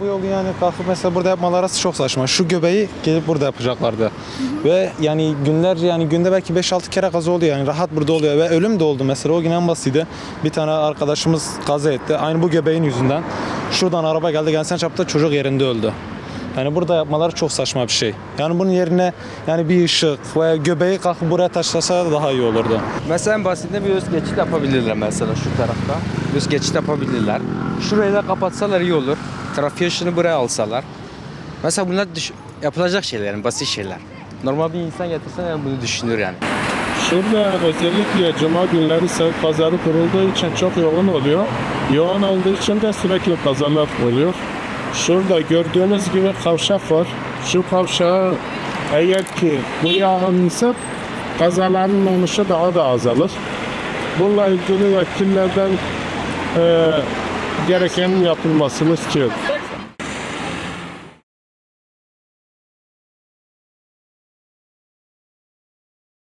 Bu yolu yani kalkıp mesela burada yapmaları çok saçma. Şu göbeği gelip burada yapacaklardı. Ve yani günlerce yani günde belki 5-6 kere kaza oluyor yani rahat burada oluyor ve ölüm de oldu mesela o gün en basiti bir tane arkadaşımız kaza etti aynı bu göbeğin yüzünden. Şuradan araba geldi gelsen çarptı çocuk yerinde öldü. Yani burada yapmaları çok saçma bir şey. Yani bunun yerine yani bir ışık veya göbeği kalkıp buraya taşlasa daha iyi olurdu. Mesela en basitinde bir öz geçit yapabilirler mesela şu tarafta. Öz geçit yapabilirler. Şurayı da kapatsalar iyi olur. Trafik ışığını buraya alsalar. Mesela bunlar düş- yapılacak şeyler yani basit şeyler. Normal bir insan getirsen yani bunu düşünür yani. Şurada özellikle cuma günleri saat pazarı kurulduğu için çok yoğun oluyor. Yoğun olduğu için de sürekli kazalar oluyor. Şurada gördüğünüz gibi kavşak var. Şu kavşağı eğer ki buraya alınırsa kazaların oluşu daha da azalır. Bununla ilgili yetkililerden eee gereken yapılmasını istiyorum.